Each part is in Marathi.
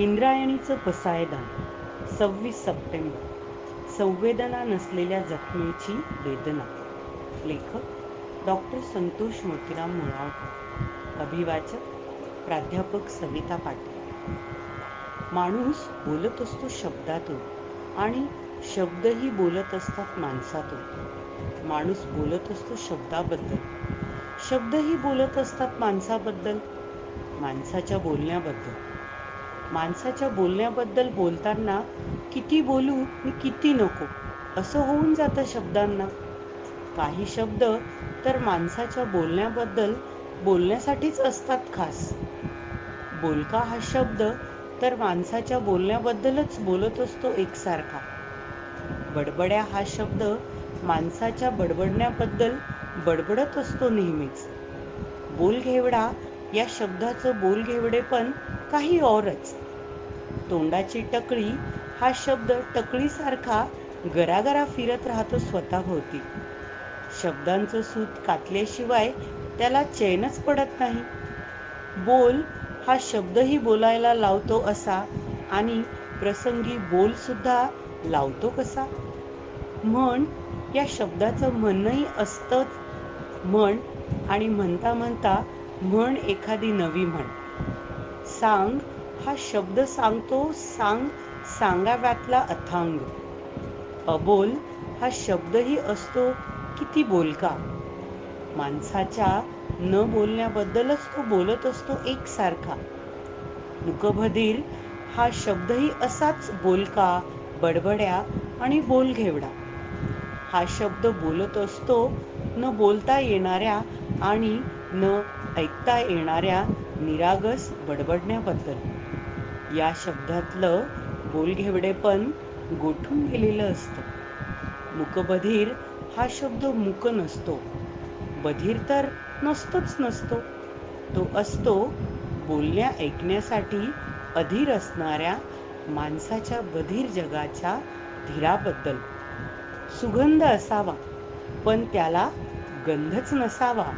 इंद्रायणीचं पसायदान सव्वीस सप्टेंबर. संवेदना नसलेल्या जखमेची वेदना. लेखक डॉक्टर संतोष मोतीराम मुळावकर. अभिवाचक प्राध्यापक सविता पाटील. माणूस बोलत असतो शब्दातून आणि शब्दही बोलत असतात माणसातून. माणूस बोलत असतो शब्दाबद्दल. शब्दही बोलत असतात माणसाबद्दल. माणसाच्या बोलण्याबद्दल. माणसाच्या बोलण्याबद्दल बोलताना किती बोलू आणि किती नको असं होऊन जातं शब्दांना. काही शब्द तर माणसाच्या बोलण्याबद्दल बोलण्यासाठीच असतात खास. बोलका हा शब्द तर माणसाच्या बोलण्याबद्दलच बोलत असतो एकसारखा. बडबड्या हा शब्द माणसाच्या बडबडण्याबद्दल बडबडत असतो नेहमीच. बोलघेवडा या शब्दाचं बोलघेवडे पण काही औरच. तोंडाची टकळी हा शब्द टकळीसारखा गरागरा फिरत राहतो स्वतःभोवती. शब्दांचं सूत कातल्याशिवाय त्याला चैनच पडत नाही. बोल हा शब्दही बोलायला लावतो असा आणि प्रसंगी बोलसुद्धा लावतो कसा? म्हण या शब्दाचं म्हणणंही असतंच म्हण आणि म्हणता म्हणता म्हण एखादी नवी म्हण. सांग हा शब्द सांगतो सांग सांगाव्यातला अथांग. अबोल हा शब्दही असतो किती बोलका माणसाच्या न बोलण्याबद्दलच तो बोलत असतो एकसारखा. मुकबधीर हा शब्दही असाच बोलका बडबड्या आणि बोलघेवडा हा शब्द बोलत असतो न बोलता येणाऱ्या आणि न ऐकता येणाऱ्या निरागस बडबडण्याबद्दल. या शब्दातलं बोलघेवडे पण गोठून गेलेलं असतं. मुकबधीर हा शब्द मुक नसतो. बधीर तर नसतोच नसतो. तो असतो बोलण्या ऐकण्यासाठी अधीर असणाऱ्या माणसाच्या बधीर जगाच्या धीराबद्दल. सुगंध असावा पण त्याला गंधच नसावा.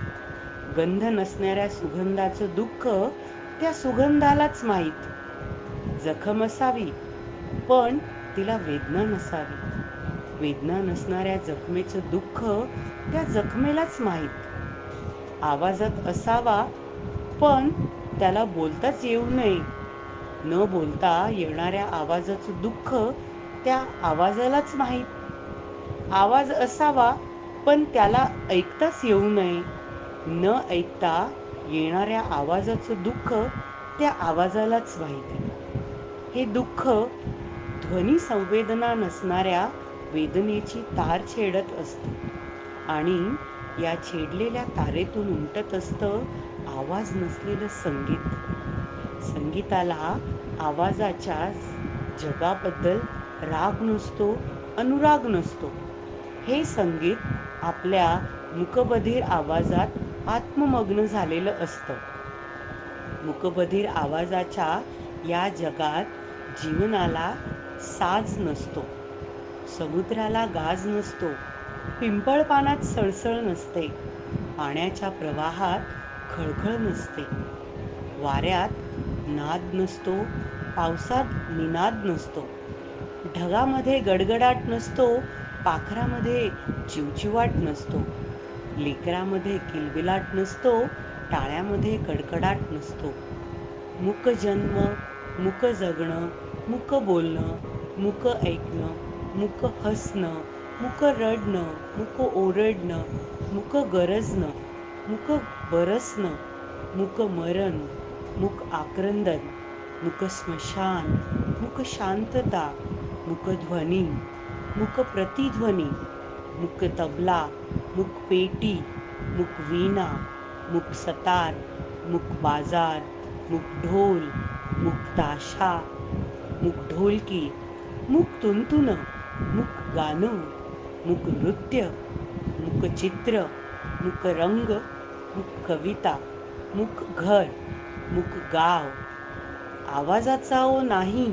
गंध नसणाऱ्या सुगंधाचं दुःख त्या सुगंधालाच माहीत. जखम असावी पण तिला वेदना नसावी. वेदना नसणाऱ्या जखमेचं दुःख त्या जखमेलाच माहीत. आवाजात असावा पण त्याला बोलताच येऊ नये. न बोलता येणाऱ्या आवाजाचं दुःख त्या आवाजालाच माहीत. आवाज असावा पण त्याला ऐकताच येऊ नये. न ऐकता येणाऱ्या आवाजाचं दुःख त्या आवाजालाच माहिती. हे दुःख ध्वनी संवेदना नसणाऱ्या वेदनेची तार छेडत असते आणि या छेडलेल्या तारेतून उमटत असतं आवाज नसलेलं संगीत. संगीताला आवाजाच्या जगाबद्दल राग नसतो अनुराग नसतो. हे संगीत आपल्या मुकबधीर आवाजात आत्ममग्न झालेलं असतं. मुकबधीर आवाजाच्या या जगात जीवनाला साज नसतो. समुद्राला गाज नसतो. पिंपळ पानात सळसळ नसते. पाण्याच्या प्रवाहात खळखळ नसते. वाऱ्यात नाद नसतो. पावसात निनाद नसतो. ढगामध्ये गडगडाट नसतो. पाखरामध्ये चिवचिवाट नसतो. लेकरामध्ये किलबिलाट नसतो टाळ्यामध्ये कडकडाट नसतो. मुक जन्म मुक जगणं मुक बोलणं मुक ऐकणं मुक हसणं मुक रडणं मुक ओरडणं मुक गरजणं मुक बरसणं मुक मरण मुक आक्रंदन मुक स्मशान मुक शांतता मुक ध्वनी मुक प्रतिध्वनी. मुक तबला मुक पेटी मुक वीणा मुक सतार मुक बाजार मुक ढोल मुक ताशा मुक ढोलकी मुक तुंतुन मुक गाणं मुक नृत्य मुक चित्र मुक रंग मुक कविता मुक घर मुक गाव. आवाजाचा ओ नाही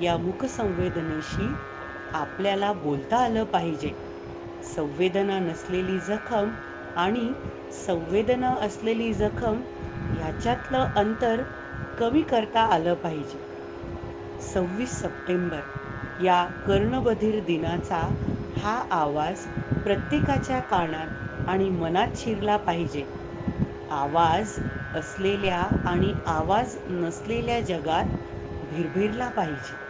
या मुक संवेदनेशी आपल्याला बोलता आलं पाहिजे. संवेदना नसलेली जखम आणि संवेदना असलेली जखम ह्याच्यातलं अंतर कमी करता आलं पाहिजे. सव्वीस सप्टेंबर या कर्णबधीर दिनाचा हा आवाज प्रत्येकाच्या कानात आणि मनात शिरला पाहिजे. आवाज असलेल्या आणि आवाज नसलेल्या जगात भिरभिरला पाहिजे.